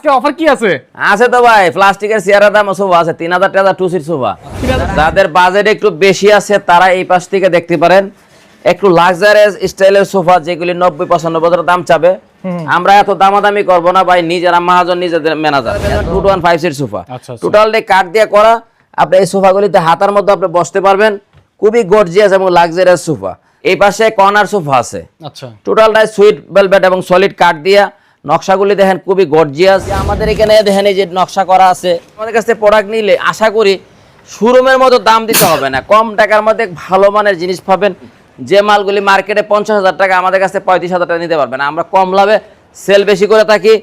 আজকে অফার কি আছে? আছে তো ভাই প্লাস্টিকের চেয়ারের দাম সোফা আছে তিন হাজার টাকা টু সিট সোফা। যাদের বাজেট একটু বেশি আছে তারা এই পাশ থেকে দেখতে পারেন একটু লাক্সারিয়াস স্টাইলের সোফা যেগুলি নব্বই পঁচানব্বই হাজার দাম চাবে। আমরা এত দামাদামি করব না ভাই নিজেরা মহাজন নিজেদের manager two one five seat sofa. Total day কাঠ দিয়ে করা আপনি এই সোফাগুলিতে হাতার মধ্যে আপনি বসতে পারবেন। খুবই গর্জিয়াস এবং লাক্সারিয়াস সোফা। এই পাশে কর্নার সোফা আছে। আচ্ছা। টোটালটাই সুইট ভেলভেট এবং সলিড কাঠ দিয়া নকশাগুলি দেখেন খুবই গর্জিয়াস আমাদের এখানে দেখেন এই যে নকশা করা আছে আমাদের কাছে প্রোডাক্ট নিলে আশা করি শোরুমের মতো দাম দিতে হবে না। কম টাকার মধ্যে ভালো মানের জিনিস পাবেন। যে মালগুলি মার্কেটে পঞ্চাশ হাজার টাকা আমাদের কাছে পঁয়ত্রিশ হাজার টাকা নিতে পারবেন আমরা কম লাভে সেল বেশি করে থাকি।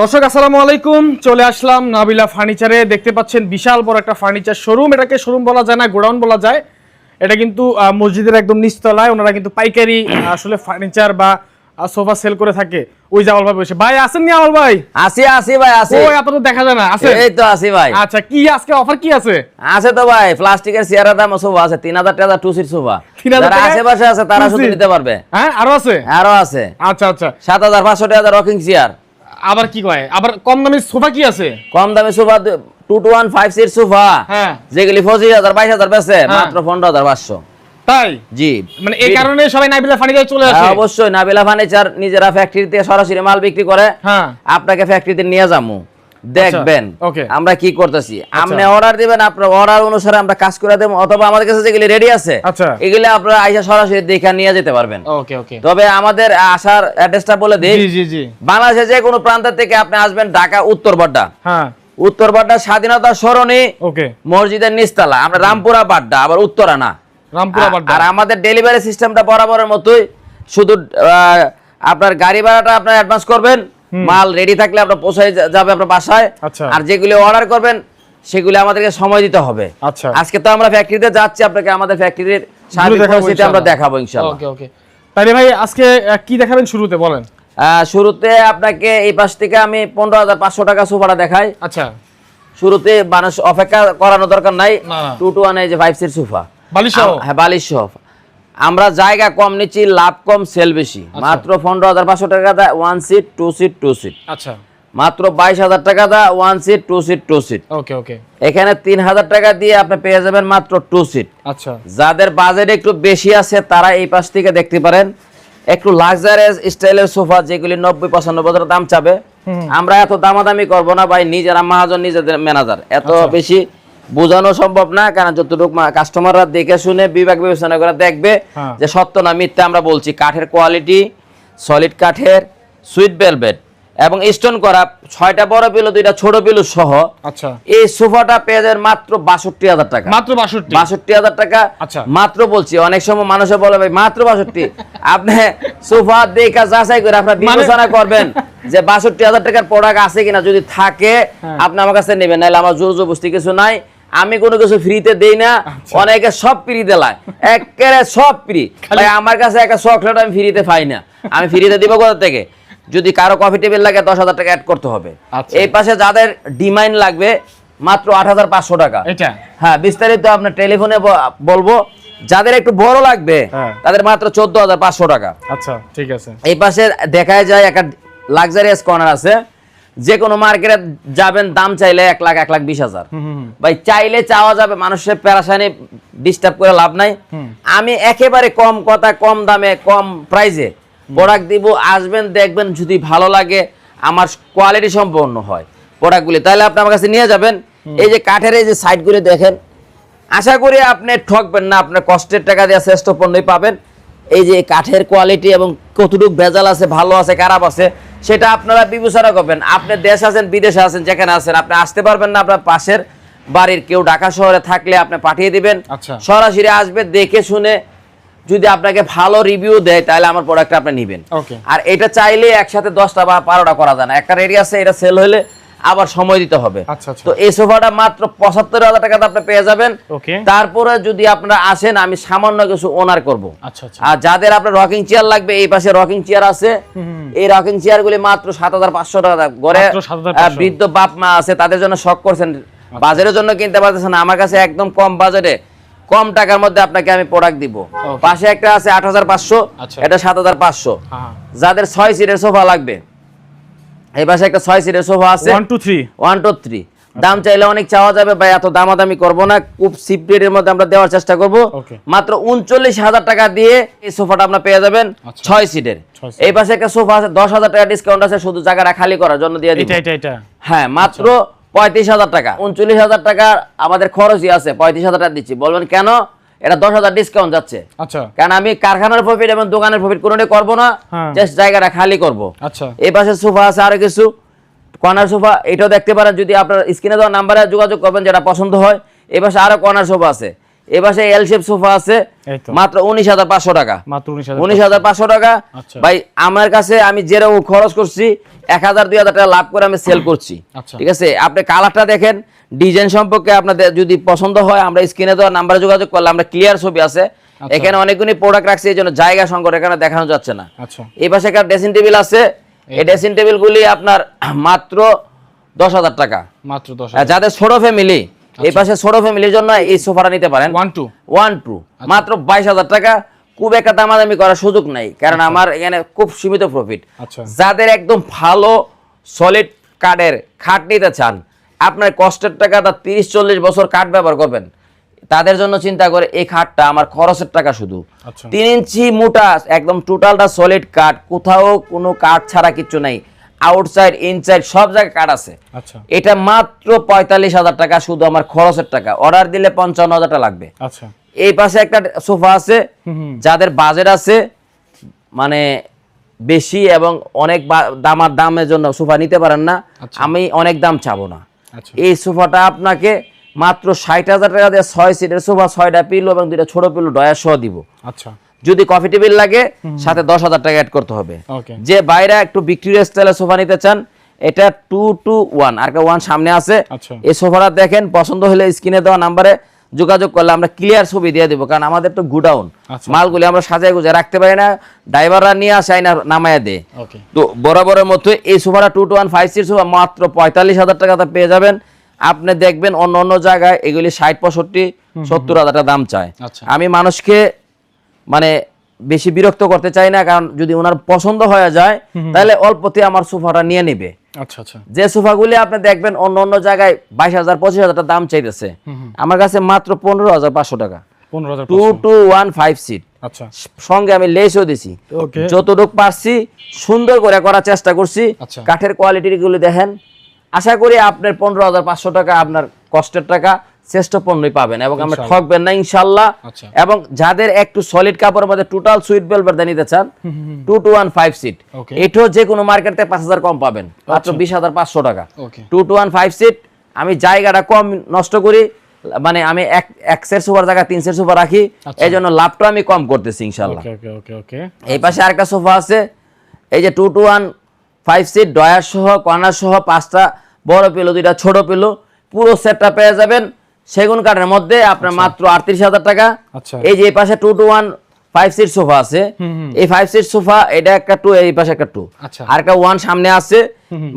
দর্শক আসসালামু আলাইকুম। চলে আসলাম নাবিলা ফার্নিচারে দেখতে পাচ্ছেন বিশাল বড় একটা ফার্নিচার শোরুম এটাকে শোরুম বলা যায় না গোডাউন বলা যায়। এটা কিন্তু মসজিদের একদম নিচতলায় ওনারা কিন্তু পাইকারি আসলে ফার্নিচার বা সোফা সেল করে থাকে। ওই জামাল ভাই বসে। ভাই আসেন নি আমল ভাই? আসি আসি ভাই আসি। ও এত তো দেখা যায় না। আছে এই তো আসি ভাই। আচ্ছা কি আজকে অফার কি আছে? আছে তো ভাই প্লাস্টিকের চেয়ারের দাম সোফা আছে তিন হাজার টাকা টু সিট সোফা। 3000 যারা আশেপাশে আছে তারা শুধু নিতে পারবে। হ্যাঁ আরও আছে? আরও আছে। আচ্ছা আচ্ছা। সাত হাজার পাঁচশো টাকা রকিং চেয়ার আবার কি কয়? আবার কম দামি সোফা কি আছে? কম দামে sofa two two one five seat sofa. হ্যাঁ। যেগুলি পঁচিশ হাজার বাইশ মাত্র পনেরো হাজার পাঁচশো। তাই? জি। মানে এই কারণে সবাই নাবিলা ফার্নিচার চলে আসে। হ্যাঁ, অবশ্যই নাবিলা ফার্নিচার নিজেরা ফ্যাক্টরিতে সরাসরি মাল বিক্রি করে। হ্যাঁ। আপনাকে ফ্যাক্টরিতে নিয়ে যাব দেখবেন আমরা কি করতেছি। আপনি অর্ডার দিবেন আপনার অর্ডার অনুসারে আমরা কাজ করে দেবো অথবা আমাদের কাছে যেগুলি রেডি আছে আচ্ছা। এগুলি আপনারা আইসা সরাসরি দেখে নিয়ে যেতে পারবেন। তবে আমাদের আসার অ্যাড্রেসটা বলে দিই বাংলাদেশের যে কোনো প্রান্ত থেকে আপনি আসবেন ঢাকা উত্তর বড্ডা হ্যাঁ। উত্তর বাড্ডা স্বাধীনতা স্মরণে মসজিদের নিচতলা। আমরা রামপুরা বাড্ডা আবার উত্তরা না। আর আমাদের ডেলিভারি সিস্টেমটা বরাবরের মতোই। শুধু আপনার গাড়ি ভাড়াটা আপনার অ্যাডভান্স করবেন। মাল রেডি থাকলে আপনার পৌঁছায় যাবে আপনার বাসায়। আচ্ছা। আর যেগুলি অর্ডার করবেন সেগুলি আমাদেরকে সময় দিতে হবে। আচ্ছা। আজকে তো আমরা ফ্যাক্টরিতে যাচ্ছি আপনাকে আমাদের ফ্যাক্টরির সার্বিক পরিস্থিতি আমরা দেখাবো ইনশাআল্লাহ। ওকে ওকে। তাহলে ভাই আজকে কি দেখাবেন শুরুতে বলেন। শুরুতে আপনাকে এই পাশ থেকে আমি পনেরো হাজার পাঁচশো টাকা সোফাটা দেখাই। আচ্ছা। শুরুতে মানুষ অপেক্ষা করানো দরকার নাই। টু টু ওয়ান এই যে ফাইভ সিট সোফা। বালিশ হ্যাঁ বালিশ আমরা জায়গা কম নিচ্ছি লাভ কম সেল বেশি। মাত্র পনেরো হাজার পাঁচশো টাকা দা one seat two seat two seat আচ্ছা। মাত্র বাইশ হাজার টাকা দা one seat two seat two seat okay okay. এখানে তিন হাজার টাকা দিয়ে আপনি পেয়ে যাবেন মাত্র টু সিট আচ্ছা। যাদের বাজেট একটু বেশি আছে তারা এই পাশ থেকে দেখতে পারেন। একটু লাক্সারিয়াস স্টাইলের সোফা যেগুলি নব্বই পঁচানব্বই হাজার দাম চাবে। আমরা এত দামাদামি করব না ভাই নিজেরা মহাজন নিজেদের ম্যানেজার এত আচ্ছা। বেশি বোঝানো সম্ভব না কারণ যতটুকু কাস্টমাররা দেখে শুনে বিভাগ বিবেচনা করে দেখবে হ্যাঁ। যে সত্য না মিথ্যা আমরা বলছি। কাঠের কোয়ালিটি সলিড কাঠের সুইট ভেলভেট এবং স্টোন করা ছয়টা বড় পিলো দুইটা ছোট পিলো সহ আচ্ছা। এই সোফাটা পেয়ে যাবেন মাত্র বাষট্টি হাজার টাকা। মাত্র বাষট্টি? বাষট্টি হাজার টাকা। আচ্ছা। মাত্র বলছি অনেক সময় মানুষে বলে ভাই মাত্র বাষট্টি? আপনি সোফা দেখা যাচাই করে আপনার মানে- বিবেচনা করবেন যে বাষট্টি হাজার টাকার প্রোডাক্ট আছে কিনা। যদি থাকে হ্যাঁ। আপনি আমার কাছে নেবেন নাহলে আমার জোর জবস্তি কিছু নাই। আমি কোনো কিছু ফ্রিতে দেই না। আচ্ছা। অনেকে সব ফ্রি দেলায় একেবারে সব ফ্রি আমার কাছে একটা চকলেট আমি ফ্রিতে পাই না। আমি ফ্রিতে দিব কোথা থেকে? যদি কারও কফি টেবিল লাগে দশ হাজার টাকা অ্যাড করতে হবে। আচ্ছা। এই পাশে যাদের ডিমাইন লাগবে মাত্র আট হাজার পাঁচশো টাকা। হ্যাঁ বিস্তারিত আপনার টেলিফোনে বলব। যাদের একটু বড় লাগবে হ্যাঁ। তাদের মাত্র চোদ্দ হাজার পাঁচশো টাকা। আচ্ছা ঠিক আছে। এই পাশে দেখায় যায় একটা লাক্সারিয়াস কর্নার আছে। যে কোনো মার্কেটে যাবেন দাম চাইলে এক লাখ এক লাখ বিশ হাজার। ভাই চাইলে চাওয়া যাবে মানুষের প্যারাসানি ডিস্টার্ব করে লাভ নাই। আমি একেবারে কম কথা কম দামে কম প্রাইসে প্রোডাক্ট দিব আসবেন দেখবেন যদি ভালো লাগে আমার কোয়ালিটি সম্পন্ন হয় প্রোডাক্টগুলি তাহলে আপনি আমার কাছে নিয়ে যাবেন। এই যে কাঠের এই যে সাইডগুলি দেখেন আশা করি আপনি ঠকবেন না আপনার কষ্টের টাকা দিয়ে শ্রেষ্ঠ পণ্যই পাবেন। এই যে কাঠের কোয়ালিটি এবং কতটুকু ভেজাল আছে ভালো আছে খারাপ আছে সেটা আপনারা বিবেচনা করবেন। আপনি দেশ আছেন বিদেশে আছেন যেখানে আছেন আপনি আসতে পারবেন না আপনার পাশের বাড়ির কেউ ঢাকা শহরে থাকলে আপনি পাঠিয়ে দিবেন। আচ্ছা। সরাসরি আসবে দেখে শুনে যদি আপনাকে ভালো রিভিউ দেয় তাহলে আমার প্রোডাক্টটা আপনি নেবেন। ওকে আর এটা চাইলে একসাথে দশটা বা বারোটা করা যায় না। একটা রেডি আছে এটা সেল হলে আবার সময় দিতে হবে। আচ্ছা, আচ্ছা। তো এই সোফাটা মাত্র পঁচাত্তর হাজার টাকাতে আপনি পেয়ে যাবেন। ওকে তারপরে যদি আপনারা আসেন আমি সামান্য কিছু ওনার করব। আচ্ছা আচ্ছা। আর যাদের আপনার রকিং চেয়ার লাগবে এই পাশে রকিং চেয়ার আছে। এই রকিং চেয়ার গুলি মাত্র সাত হাজার পাঁচশো টাকা। ঘরে মাত্র 7,500 বৃদ্ধ বাপ মা আছে তাদের জন্য শখ করছেন। বাজারের জন্য কিনতে পারতেছেন আমার কাছে একদম কম বাজারে কম টাকার মধ্যে আপনাকে আমি প্রোডাক্ট দিব। পাশে একটা আছে আট হাজার পাঁচশো আচ্ছা। এটা সাত হাজার পাঁচশো। হ্যাঁ যাদের ছয় সিটের সোফা লাগবে। এই পাশে একটা ছয় সিটের সোফা আছে। One two three one two three দাম চাইলে অনেক চাওয়া যাবে বা এত দামাদামি করব না। খুব চিপ রেটের মধ্যে আমরা দেওয়ার চেষ্টা করব। মাত্র উনচল্লিশ হাজার টাকা দিয়ে এই সোফাটা আপনার পেয়ে যাবেন আচ্ছা। ছয় সিটের এই পাশে একটা সোফা আছে দশ হাজার টাকা ডিসকাউন্ট আছে শুধু জায়গাটা খালি করার জন্য দিয়ে এটা হ্যাঁ মাত্র পঁয়ত্রিশ হাজার টাকা। উনচল্লিশ হাজার টাকা আমাদের খরচই আছে পঁয়ত্রিশ হাজার টাকা দিচ্ছি। বলবেন কেন? এটা দশ হাজার ডিসকাউন্ট যাচ্ছে। আচ্ছা। কারণ আমি কারখানার প্রফিট এবং দোকানের প্রফিট কোনোটাই করব না হ্যাঁ। জাস্ট জায়গাটা খালি করব। আচ্ছা। এই পাশে সোফা আছে আরও কিছু কর্নার সোফা এটাও দেখতে পারেন। যদি আপনার স্ক্রিনে দেওয়া নাম্বারে যোগাযোগ করবেন যেটা পছন্দ হয়। এ পাশে আরও কর্নার সোফা আছে। এই পাশে এল শেপ সোফা আছে মাত্র উনিশ হাজার পাঁচশো টাকা। মাত্র উনিশ হাজার পাঁচশো। টাকা। আচ্ছা। ভাই আমার কাছে আমি যেরকম খরচ করছি এক হাজার দুই হাজার টাকা লাভ করে আমি সেল করছি। আচ্ছা। ঠিক আছে? আপনি কালারটা দেখেন ডিজাইন সম্পর্কে আপনাদের যদি পছন্দ হয় আমরা স্ক্রিনে দেওয়া নাম্বারে যোগাযোগ করলে আমরা ক্লিয়ার ছবি আছে। এখানে অনেকগুলি প্রোডাক্ট রাখছি এই জন্য জায়গা সংকট এখানে দেখানো যাচ্ছে না। আচ্ছা। এই পাশে একটা ড্রেসিং টেবিল আছে। এই ড্রেসিং টেবিল গুলি আপনার মাত্র দশ হাজার টাকা। মাত্র যাদের ছোট ফ্যামিলি এই পাশে ছোট ফ্যামিলির জন্য এই সোফাটা নিতে পারেন। ওয়ান টু ওয়ান টু মাত্র বাইশ হাজার টাকা। খুব একটা দামাদামি করার সুযোগ নাই কারণ আমার এখানে খুব সীমিত প্রফিট আচ্ছা। যাদের একদম ভালো সলিড কার্ডের খাট নিতে চান আপনার কষ্টের টাকাটা তিরিশ চল্লিশ বছর কাঠ ব্যবহার করবেন। তাদের জন্য চিন্তা করে এই খাটটা আমার খরচের টাকা শুধু। আচ্ছা। তিন ইঞ্চি মোটা একদম টোটালটা সলিড কাঠ কোথাও কোনো কাঠ ছাড়া কিচ্ছু নাই। আউটসাইড ইনসাইড সব জায়গায় কাঠ আছে। আচ্ছা। এটা মাত্র পঁয়তাল্লিশ হাজার টাকা শুধু আমার খরচের টাকা। অর্ডার দিলে পঞ্চান্ন হাজার টাকা লাগবে। আচ্ছা। এই পাশে একটা সোফা আছে যাদের বাজেট আছে মানে বেশি এবং অনেক দামার দামের জন্য সোফা নিতে পারেন না আচ্ছা। আমি অনেক দাম চাবো না। এই সোফাটা আপনাকে মাত্র ষাট হাজার টাকা দিয়ে ছয় সিটের সোফা ছয়টা পিলো এবং দুইটা ছোট পিলো ডয়ার সহ দিব। আচ্ছা। যদি কফি টেবিল লাগে সাথে দশ হাজার টাকা অ্যাড করতে হবে। যে বাইরে একটু ভিক্টোরিয়া স্টাইলের সোফা নিতে চান এটা টু টু ওয়ান আর একটা ওয়ান সামনে আছে। আচ্ছা। এই সোফাটা দেখেন পছন্দ হলে স্ক্রিনে দেওয়া নাম্বারে যোগাযোগ করলে আমরা ক্লিয়ার ছবি দিয়ে দেবো কারণ আমাদের তো গুডাউন আচ্ছা। মালগুলি আমরা সাজায় গুজে রাখতে পারি না ড্রাইভাররা নিয়ে আসে না নামায় দেয়। তো বরাবরের মতো এই সোফাটা two two one five seat sofa মাত্র পঁয়তাল্লিশ হাজার টাকাতে পেয়ে যাবেন। আপনি দেখবেন অন্য অন্য জায়গায় এগুলি ষাট পঁয়ষট্টি সত্তর হাজার টাকা দাম চায়। আচ্ছা। আমি মানুষকে মানে বেশি বিরক্ত করতে চাই না কারণ যদি ওনার পছন্দ হয়ে যায় তাহলে অল্পতে আমার সোফাটা নিয়ে নেবে। আচ্ছা আচ্ছা। যে সোফাগুলি আপনি দেখবেন অন্য অন্য জায়গায় বাইশ হাজার পঁচিশ হাজার দাম চাইতেছে। আমার কাছে মাত্র পনেরো হাজার পাঁচশো টাকা। Two two one five seat আচ্ছা। সঙ্গে আমি লেসও দিছি। যতটুকু পারছি সুন্দর করে করার চেষ্টা করছি। আচ্ছা। কাঠের কোয়ালিটিগুলো দেখেন। আশা করি আপনার পনেরো হাজার পাঁচশো টাকা আপনার কষ্টের টাকা। শ্রেষ্ঠ পণ্যই পাবেন এবং আমরা ঠকবেন না ইনশাল্লাহ। আচ্ছা। এবং যাদের একটু সলিড কাপড়ের মধ্যে টোটাল সুইট বেলবার নিতে চান two two one five seat. এটাও যে কোনো মার্কেটে পাঁচ হাজার কম পাবেন মাত্র বিশ হাজার পাঁচশো টাকা। Two two one five seat আমি জায়গাটা কম নষ্ট করি মানে আমি এক এক সেট সোফার জায়গায় তিন সেট সোফা রাখি আচ্ছা। এই জন্য লাভটা আমি কম করতেছি ইনশাল্লাহ। এই পাশে আরেকটা সোফা আছে এই যে two two one five seat drawer সহ কর্নার সহ পাঁচটা বড় পেল দুইটা ছোট পেল পুরো সেটটা পেয়ে যাবেন। সেগুন কাঠের মধ্যে আপনার মাত্র আটত্রিশ হাজার টাকা। আচ্ছা। এই যে পাশে two two one five seat sofa আছে। এই ফাইভ সিট সোফা এটা একটা টু এই পাশে একটা টু আচ্ছা। আর একটা ওয়ান সামনে আছে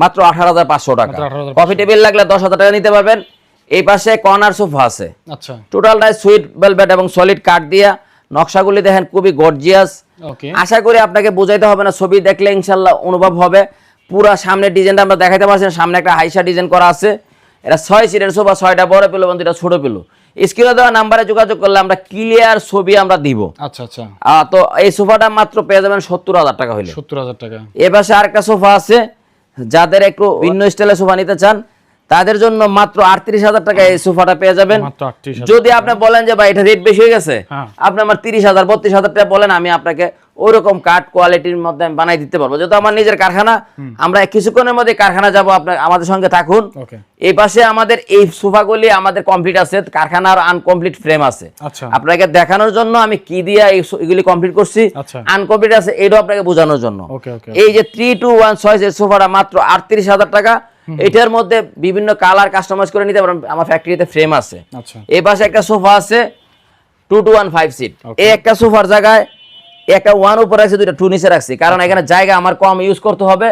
মাত্র আঠারো হাজার পাঁচশো টাকা। মাত্র 18,500 কফি টেবিল লাগলে দশ হাজার টাকা নিতে পারবেন। এই পাশে কর্নার সোফা আছে। আচ্ছা। টোটালটাই সুইট ভেলভেট এবং সলিড কাঠ দিয়া। নকশাগুলি দেখেন খুবই গর্জিয়াস আশা করি আপনাকে বোঝাইতে হবে না ছবি দেখলে ইনশাল্লাহ অনুভব হবে। পুরা সামনের ডিজাইনটা আমরা দেখাইতে পারছেন সামনে একটা হাইসা ডিজাইন করা আছে। এটা ছয় সিটের সোফা ছয়টা বড় পেল এবং দুটা ছোট পেল। স্ক্রিনে দেওয়া নাম্বারে যোগাযোগ করলে আমরা ক্লিয়ার ছবি আমরা দিব। আচ্ছা আচ্ছা। আহ, তো এই সোফাটা মাত্র পেয়ে যাবেন সত্তর হাজার টাকা হইলে। সত্তর হাজার টাকা। এ পাশে আরেকটা সোফা আছে যাদের একটু ভিন্ন স্টাইলে সোফা নিতে চান তাদের জন্য মাত্র আটত্রিশ হাজার টাকা এই সোফাটা পেয়ে যাবেন। যদি আপনি বলেন যে ভাই এটা রেট বেশি হয়ে গেছে? হ্যাঁ। আপনি আমার তিরিশ হাজার বত্রিশ হাজার টাকা বলেন আমি আপনাকে ওইরকম কাঠ কোয়ালিটির মধ্যে আমি বানাই দিতে পারব। যেহেতু আমার নিজের কারখানা আমরা কিছুক্ষণের মধ্যে কারখানা যাব আপনার আমাদের সঙ্গে থাকুন। এই পাশে আমাদের এই সোফাগুলি আমাদের কমপ্লিট আছে কারখানার আনকমপ্লিট ফ্রেম আছে। আচ্ছা। আপনাকে দেখানোর জন্য আমি কি দিয়ে এই সো- এগুলি কমপ্লিট করছি। আচ্ছা। আনকমপ্লিট আছে এটাও আপনাকে বোঝানোর জন্য। এই যে থ্রি টু ওয়ান ছয় সোফাটা মাত্র আটত্রিশ হাজার টাকা এটার মধ্যে বিভিন্ন কালার কাস্টমাইজ করে নিতে পারেন। আমার ফ্যাক্টরিতে ফ্রেম আছে। আচ্ছা। এই পাশে একটা সোফা আছে two two one five seat. এই একটা সোফার জায়গায় একটা ওয়ান উপরে রাখছি দুইটা টু নিচে রাখছি। কারণ এখানে জায়গা আমার কম ইউজ করতে হবে।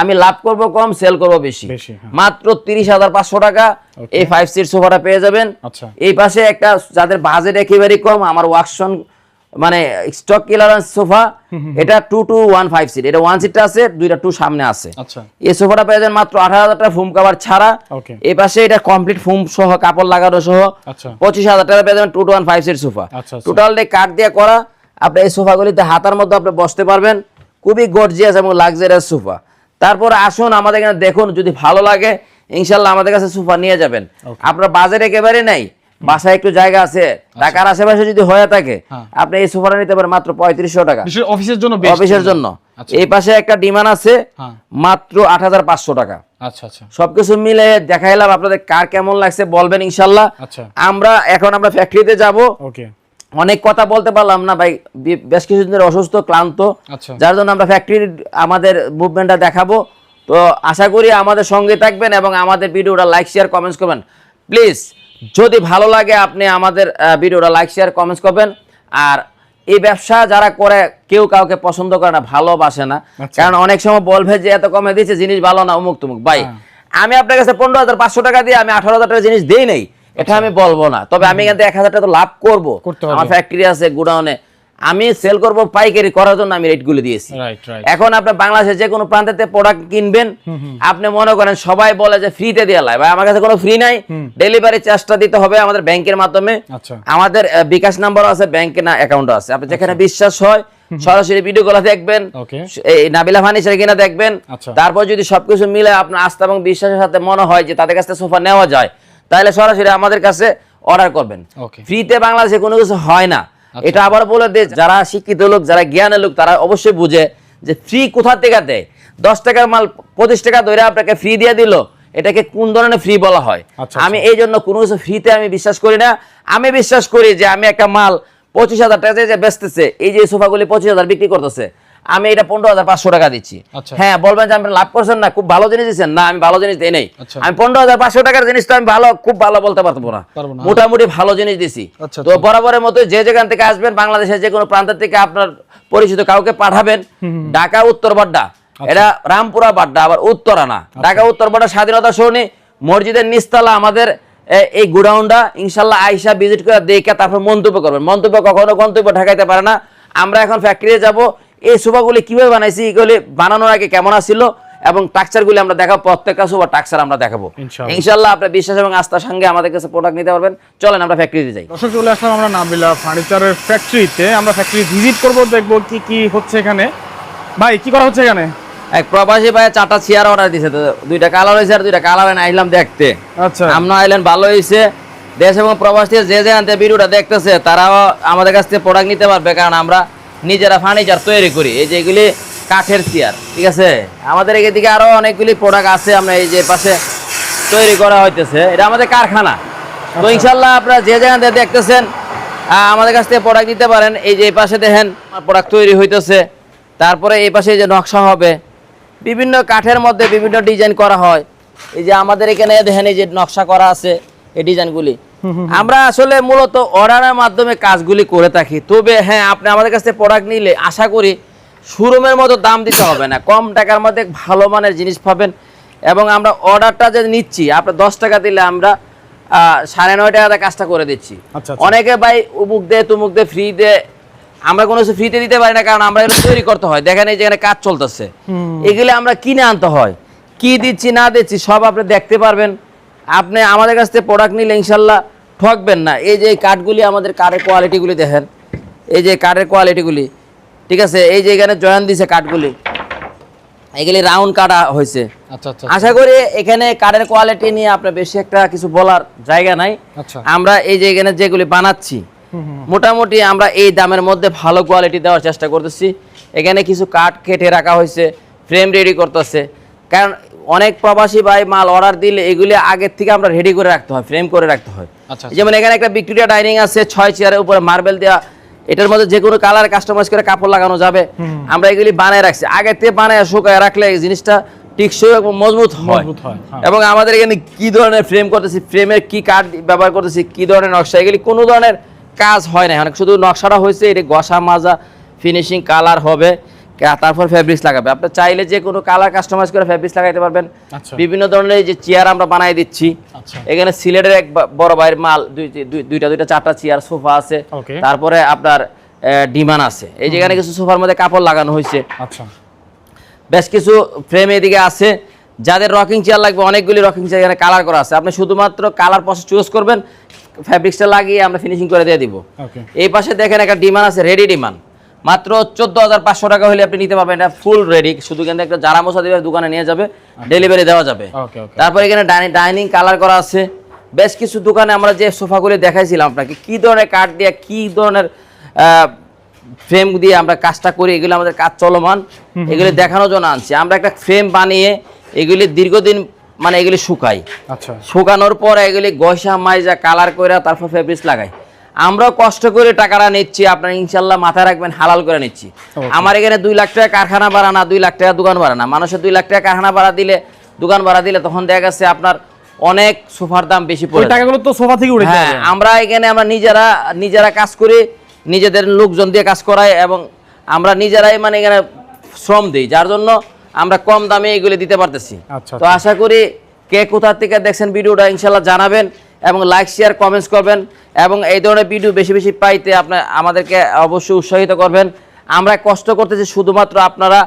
আমি লাভ করব কম সেল করব বেশি। বেশি, হ্যাঁ। মাত্র তিরিশ হাজার পাঁচশো টাকা এই ফাইভ সিট সোফাটা পেয়ে যাবেন। আচ্ছা। এই পাশে একটা যাদের বাজেট একেবারেই কম আমার ওয়াকশন মানে স্টক ক্লিয়ারেন্স সোফা এটা two two one five seat এটা ওয়ান সিটটা আছে দুইটা টু সামনে আছে। আচ্ছা। এই সোফাটা পেয়ে যাবেন মাত্র আঠারো হাজার টাকা ফুম কাভার ছাড়া. এই পাশে এটা কমপ্লিট ফুম সহ কাপড় লাগানো সহ আচ্ছা। পঁচিশ হাজার টাকা পেয়ে যাবেন two two one five seat sofa. Total কাঠ দিয়ে করা আপনি এই সোফাগুলিতে হাতার মধ্যে আপনি বসতে পারবেন। খুবই গর্জিয়াস এবং লাক্সারিয়াস সোফা তারপর আসুন আমাদের এখানে দেখুন যদি ভালো লাগে ইনশাল্লাহ আমাদের কাছে সোফা নিয়ে যাবেন। আপনার বাজারে একেবারে নাই। বাসায় একটু জায়গা আছে ঢাকার আশেপাশে যদি হয়ে থাকে হ্যাঁ। আপনি এই সোফাটা নিতে পারেন মাত্র পঁয়ত্রিশশো টাকা। অফিসের জন্য অফিসের জন্য। আচ্ছা। এই পাশে একটা ডিমান্ড আছে হ্যাঁ। মাত্র আট হাজার পাঁচশো টাকা। আচ্ছা আচ্ছা। সবকিছু মিলে দেখাইলাম আপনাদের কার কেমন লাগছে বলবেন ইনশাল্লাহ। আচ্ছা। আমরা এখন আমরা ফ্যাক্টরিতে যাব। অনেক কথা বলতে পারলাম না ভাই বেশ কিছুদিন ধরে অসুস্থ ক্লান্ত। আচ্ছা। যার জন্য আমরা ফ্যাক্টরির আমাদের মুভমেন্টটা দেখাবো। তো আশা করি আমাদের সঙ্গে থাকবেন এবং আমাদের ভিডিওটা লাইক শেয়ার কমেন্টস করবেন। প্লিজ যদি ভালো লাগে আপনি আমাদের ভিডিওটা লাইক শেয়ার কমেন্টস করবেন। আর এই ব্যবসা যারা করে কেউ কাউকে পছন্দ করে না ভালোবাসে না। আচ্ছা। কারণ অনেক সময় বলবে যে এত কমে দিয়েছে জিনিস ভালো না অমুক তুমুক। ভাই হ্যাঁ। আমি আপনার কাছে পনেরো হাজার পাঁচশো টাকা দিয়ে আমি আঠারো হাজার টাকা জিনিস দিই নাই। এটা আমি বলব না। তবে আমি কিন্তু থেকে এক হাজার টাকা তো লাভ করব। আমার ফ্যাক্টরি আছে গুডাউনে আমি সেল করব পাইকারি করার জন্য আমি রেটগুলো দিয়েছি। এখন আপনি বাংলাদেশের যে কোনো প্রান্তেতে প্রোডাক্ট কিনবেন আপনি মনে করেন সবাই বলে যে ফ্রিতে দেওয়া লাগে ভাই আমার কাছে কোনো ফ্রি নাই। ডেলিভারি চার্জটা দিতে হবে আমাদের ব্যাংকের মাধ্যমে। আচ্ছা। আমাদের বিকাশ নাম্বারও আছে ব্যাংকে না অ্যাকাউন্টও আছে। আপনি যেখানে বিশ্বাস হয় সরাসরি ভিডিও গুলো দেখবেন। এই নাবিলা ফার্নিচার কিনা দেখবেন। আচ্ছা। তারপর যদি সবকিছু মিলে আপনার আস্থা এবং বিশ্বাসের সাথে মনে হয় যে তাদের কাছ থেকে সোফা নেওয়া যায় তাহলে সরাসরি আমাদের কাছে অর্ডার করবেন। ফ্রিতে বাংলাদেশে কোনো কিছু হয় না। এটা আবার বলে দে যারা শিক্ষিত লোক যারা জ্ঞানের লোক তারা অবশ্যই বুঝে যে ফ্রি কোথা থেকে দেয়? দশ টাকার মাল পঁচিশ টাকা ধরে আপনাকে ফ্রি দিয়ে দিল এটাকে কোন ধরনের ফ্রি বলা হয়? আচ্ছা, আমি এই জন্য কোনো কিছু ফ্রিতে আমি বিশ্বাস করি না। আমি বিশ্বাস করি যে আমি একটা মাল পঁচিশ হাজার টাকা যে বেচতেছে এই যে সোফাগুলি পঁচিশ হাজার বিক্রি করতেছে আমি এটা পনেরো হাজার পাঁচশো টাকা দিচ্ছি। আচ্ছা। হ্যাঁ বলবেন যে আপনি লাভ করছেন না খুব ভালো জিনিস দিচ্ছেন। না আমি ভালো জিনিস দিই নেই। আচ্ছা। আমি পনেরো হাজার পাঁচশো টাকার জিনিসটা আমি ভালো খুব ভালো বলতে পারব না। মোটামুটি ভালো জিনিস দিছি। আচ্ছা, তো বরাবরের মতো যে যেখান থেকে আসবেন বাংলাদেশের যে কোনো প্রান্ত থেকে আপনার পরিচিত কাউকে পাঠাবেন। ঢাকা উত্তর বাড্ডা। এটা রামপুরা বাড্ডা আবার উত্তরানা। ঢাকা উত্তর বাড্ডা স্বাধীনতা সৌনি মসজিদের নিস্তালা আমাদের এই গোডাউনটা। ইনশাল্লাহ আইসা ভিজিট করে দেখে তারপর মন্তব্য করবেন। মন্তব্য কখনো গন্তব্য ঢাকাইতে পারে না। আমরা এখন ফ্যাক্টরিতে যাব। এই সোফাগুলি কীভাবে বানাইছি এগুলি বানানোর আগে কেমন ছিল এবং টাকচারগুলি আমরা দেখাবো প্রত্যেকটা সোফা টাকচার আমরা দেখাবো। ইনশাল্লাহ আপনার বিশ্বাস এবং আস্থার সঙ্গে আমাদের কাছে প্রোডাক্ট নিতে পারবেন। চলেন আমরা ফ্যাক্টরিতে যাই। দর্শক চলে আসলাম আমরা নাবিলা ফার্নিচারের ফ্যাক্টরিতে আমরা ফ্যাক্টরি ভিজিট করব দেখব কি কি হচ্ছে এখানে। ভাই কি করা হচ্ছে এখানে? এক প্রবাসী ভাই চারটা চেয়ার অর্ডার দিছে তো দুইটা কালার হয়েছে আর দুইটা কালার এনে আইলাম দেখতে। আচ্ছা। আমরা আইলেন ভালো হয়েছে দেশ এবং প্রবাস থেকে যে যেখান থেকে ভিডিওটা দেখতেছে তারাও আমাদের কাছ থেকে প্রোডাক্ট নিতে পারবে কারণ আমরা নিজেরা ফার্নিচার তৈরি করি। এই যে এগুলি কাঠের চেয়ার ঠিক আছে? আমাদের এদিকে আরও অনেকগুলি প্রোডাক্ট আছে আমরা এই যে পাশে তৈরি করা হইতেছে। এটা আমাদের কারখানা। তো ইনশাল্লাহ আপনারা যে জায়গাতে দেখতেছেন আমাদের কাছ থেকে প্রোডাক্ট দিতে পারেন। এই যে এই পাশে দেখেন প্রোডাক্ট তৈরি হইতেছে। তারপরে এই পাশে যে নকশা হবে। বিভিন্ন কাঠের মধ্যে বিভিন্ন ডিজাইন করা হয়। এই যে আমাদের এখানে দেখেন এই যে নকশা করা আছে এই ডিজাইনগুলি আমরা আসলে মূলত অর্ডারের মাধ্যমে কাজগুলি করে থাকি। তবে হ্যাঁ আপনি আমাদের কাছ থেকে প্রোডাক্ট নিলে আশা করি শোরুমের মতো দাম দিতে হবে না। কম টাকার মধ্যে ভালো মানের জিনিস পাবেন এবং আমরা অর্ডারটা যে নিচ্ছি আপনি দশ টাকা দিলে আমরা সাড়ে নয় টাকাতে কাজটা করে দিচ্ছি। আচ্ছা, আচ্ছা। অনেকে ভাই উমুক দে তুমুক দে ফ্রি দে আমরা কোনো কিছু ফ্রিতে দিতে পারি না কারণ আমরা এগুলো তৈরি করতে হয়। দেখেন এই যেখানে কাজ চলতেছে। এগুলো আমরা কিনে আনতে হয়। কি দিচ্ছি না দিচ্ছি সব আপনি দেখতে পারবেন। আপনি আমাদের কাছ থেকে প্রোডাক্ট নিলে ইনশাল্লাহ ঠকবেন না। এই যে কাঠগুলি আমাদের কাঠের কোয়ালিটিগুলি দেখেন। এই যে কাঠের কোয়ালিটিগুলি ঠিক আছে? এই যে এখানে জয়েন দিছে কাঠগুলি এগুলি রাউন্ড কাটা হয়েছে। আচ্ছা আচ্ছা আশা করি এখানে কাঠের কোয়ালিটি নিয়ে আপনার বেশি একটা কিছু বলার জায়গা নাই। আচ্ছা। আমরা এই যে এখানে যেগুলি বানাচ্ছি মোটামুটি আমরা এই দামের মধ্যে ভালো কোয়ালিটি দেওয়ার চেষ্টা করতেছি। এখানে কিছু কাঠ কেটে রাখা হয়েছে ফ্রেম রেডি করতেছে। কারণ অনেক প্রবাসী ভাই মাল অর্ডার দিলে এগুলি আগের থেকে আমরা রেডি করে রাখতে হয় ফ্রেম করে রাখতে হয়। আচ্ছা, যেমন এখানে একটা ভিক্টোরিয়া ডাইনিং আছে ছয় চেয়ারের উপরে মার্বেল দেওয়া এটার মধ্যে যে কোনো কালার কাস্টমাইজ করে কাপড় লাগানো যাবে। আমরা এগুলি বানায় রাখছি। আগে থেকে বানায় শুকায় রাখলে এই জিনিসটা টিকসই এবং মজবুত হয়। হয়। এবং আমাদের এখানে কি ধরনের ফ্রেম করতেছি ফ্রেমের কি কাঠ ব্যবহার করতেছি কি ধরনের নকশা এগুলি কোনো ধরনের কাজ হয় না। অনেক শুধু নকশাটা হয়েছে এটা গসা মাজা ফিনিশিং কালার হবে। তারপর ফেব্রিক্স লাগাবে। আপনি চাইলে যে কোনো কালার কাস্টমাইজ করে ফেব্রিক্স লাগাইতে পারবেন। আচ্ছা। বিভিন্ন ধরনের যে চেয়ার আমরা বানাই দিচ্ছি। আচ্ছা। এখানে সিলেটের এক বড় ভাইয়ের মাল দুই- দুই- দুইটা দুইটা চারটা চেয়ার সোফা আছে। তারপরে আপনার ডিমান আছে। এই যেখানে কিছু সোফার মধ্যে কাপড় লাগানো হয়েছে। আচ্ছা। বেশ কিছু ফ্রেম এদিকে আছে। যাদের রকিং চেয়ার লাগবে অনেকগুলি রকিং চেয়ার এখানে কালার করা আছে। আপনি শুধুমাত্র কালার প্রসেস চুজ করবেন ফ্যাব্রিক্সটা লাগিয়ে আমরা ফিনিশিং করে দিয়ে দিব। ওকে। এই পাশে দেখেন একটা ডিমান্ড আছে রেডি ডিমান্ড মাত্র চোদ্দ হাজার পাঁচশো টাকা হলে আপনি নিতে পারবেন এটা ফুল রেডি শুধু কিন্তু একটা জারা মশা দিবে দোকানে নিয়ে যাবে ডেলিভারি দেওয়া যাবে। তারপর এখানে ডাইনিং কালার করা আছে। বেশ কিছু দোকানে আমরা যে সোফাগুলি দেখাইছিলাম আপনাকে কি ধরনের কাঠ দিয়ে কি ধরনের ফ্রেম দিয়ে আমরা কাজটা করি এগুলো আমাদের কাজ চলমান। এগুলি দেখানোর জন্য আনছি। আমরা একটা ফ্রেম বানিয়ে এগুলি দীর্ঘদিন মানে এগুলি শুকাই। আচ্ছা। শুকানোর পর এগুলি গয়সা মাইজা কালার করে তারপর ফেব্রিক্স লাগাই। আমরাও কষ্ট করে টাকাটা নিচ্ছি আপনার ইনশাল্লাহ মাথায় রাখবেন হালাল করে নিচ্ছি। আমার এখানে দুই লাখ টাকা কারখানা ভাড়া না দুই লাখ টাকা দোকান ভাড়া না। মানুষের দুই লাখ টাকা কারখানা ভাড়া দিলে দোকান ভাড়া দিলে তখন দেখা গেছে আপনার অনেক সোফার দাম বেশি পড়ে টাকাগুলো তো সোফা থেকে উঠে হ্যাঁ আমরা এখানে আমরা নিজেরা নিজেরা কাজ করি নিজেদের লোকজন দিয়ে কাজ করাই এবং আমরা নিজেরাই মানে এখানে শ্রম দিই যার জন্য আমরা কম দামে এগুলি দিতে পারতেছি। আচ্ছা, তো আশা করি কে কোথা থেকে দেখছেন ভিডিওটা ইনশাল্লাহ জানাবেন। এবং লাইক শেয়ার কমেন্টস করবেন এবং এই ধরনের ভিডিও বেশি বেশি পাইতে আপনার আমাদেরকে অবশ্যই উৎসাহিত করবেন। আমরা কষ্ট করতেছি শুধুমাত্র আপনারা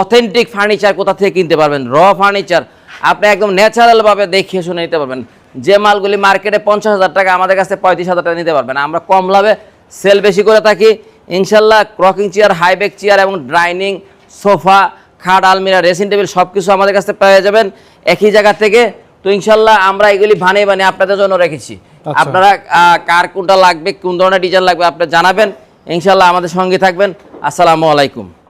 অথেন্টিক ফার্নিচার কোথা থেকে কিনতে পারবেন? র ফার্নিচার আপনি একদম ন্যাচারালভাবে দেখিয়ে শুনে নিতে পারবেন। যে মালগুলি মার্কেটে পঞ্চাশ হাজার টাকা, আমাদের কাছে পঁয়ত্রিশ হাজার টাকা নিতে পারবেন। আমরা কম লাভে সেল বেশি করে থাকি। ইনশাল্লাহ rocking chair high back chair এবং ডাইনিং সোফা খাট, আলমিরা ড্রেসিং টেবিল সব কিছু আমাদের কাছে পেয়ে যাবেন। একই জায়গা থেকে তো ইনশাল্লাহ আমরা এগুলি ভানে বানিয়ে আপনাদের জন্য রেখেছি। আচ্ছা। আপনারা কার কোনটা লাগবে কোন ধরনের ডিজাইন লাগবে আপনারা জানাবেন। ইনশাল্লাহ আমাদের সঙ্গে থাকবেন। আসসালামু আলাইকুম।